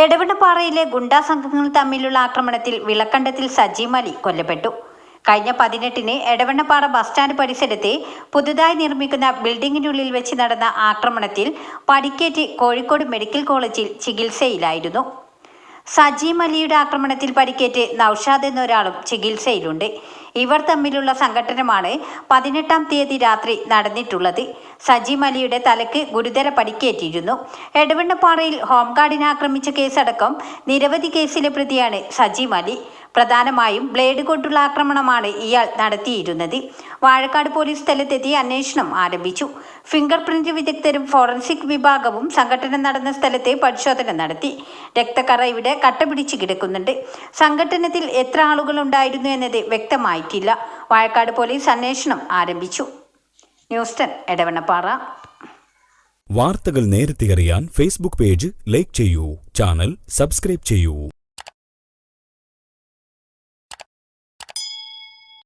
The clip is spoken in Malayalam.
എടവണ്ണപ്പാറയിലെ ഗുണ്ടാ സംഘങ്ങൾ തമ്മിലുള്ള ആക്രമണത്തിൽ വിളക്കണ്ടത്തിൽ സജീം അലി കൊല്ലപ്പെട്ടു. കഴിഞ്ഞ പതിനെട്ടിന് എടവണ്ണപ്പാറ ബസ് സ്റ്റാൻഡ് പരിസരത്തെ പുതുതായി നിർമ്മിക്കുന്ന ബിൽഡിംഗിനുള്ളിൽ വെച്ച് നടന്ന ആക്രമണത്തിൽ പരിക്കേറ്റ് കോഴിക്കോട് മെഡിക്കൽ കോളേജിൽ ചികിത്സയിലായിരുന്നു. സജീം അലിയുടെ ആക്രമണത്തിൽ പരിക്കേറ്റ് നൌഷാദ് എന്നൊരാളും ചികിത്സയിലുണ്ട്. ഇവർ തമ്മിലുള്ള സംഘട്ടനമാണ് പതിനെട്ടാം തീയതി രാത്രി നടന്നിട്ടുള്ളത്. സജീം അലിയുടെ തലക്ക് ഗുരുതര പരിക്കേറ്റിരുന്നു എടവണ്ണപ്പാറയിൽ ഹോംഗാർഡിനെ ആക്രമിച്ച കേസടക്കം നിരവധി കേസിലെ പ്രതിയാണ് സജി മലി. പ്രധാനമായും ബ്ലേഡ് കൊണ്ടുള്ള ആക്രമണമാണ് ഇയാൾ നടത്തിയിരുന്നത്. വാഴക്കാട് പോലീസ് സ്ഥലത്തെത്തി അന്വേഷണം ആരംഭിച്ചു. ഫിംഗർ പ്രിന്റ് വിദഗ്ധരും ഫോറൻസിക് വിഭാഗവും സംഘടന നടന്ന സ്ഥലത്തെ പരിശോധന നടത്തി. രക്തക്കറ ഇവിടെ കട്ടപിടിച്ച് കിടക്കുന്നുണ്ട്. സംഘടനത്തിൽ എത്ര ആളുകൾ ഉണ്ടായിരുന്നു എന്നത് വ്യക്തമായിട്ടില്ല വാഴക്കാട് പോലീസ് അന്വേഷണം ആരംഭിച്ചു. News Ten Edavannappara. വാർത്തകൾ നേരത്തെ അറിയാൻ ഫേസ്ബുക്ക് പേജ് ലൈക്ക് ചെയ്യൂ. ചാനൽ സബ്സ്ക്രൈബ് ചെയ്യൂ.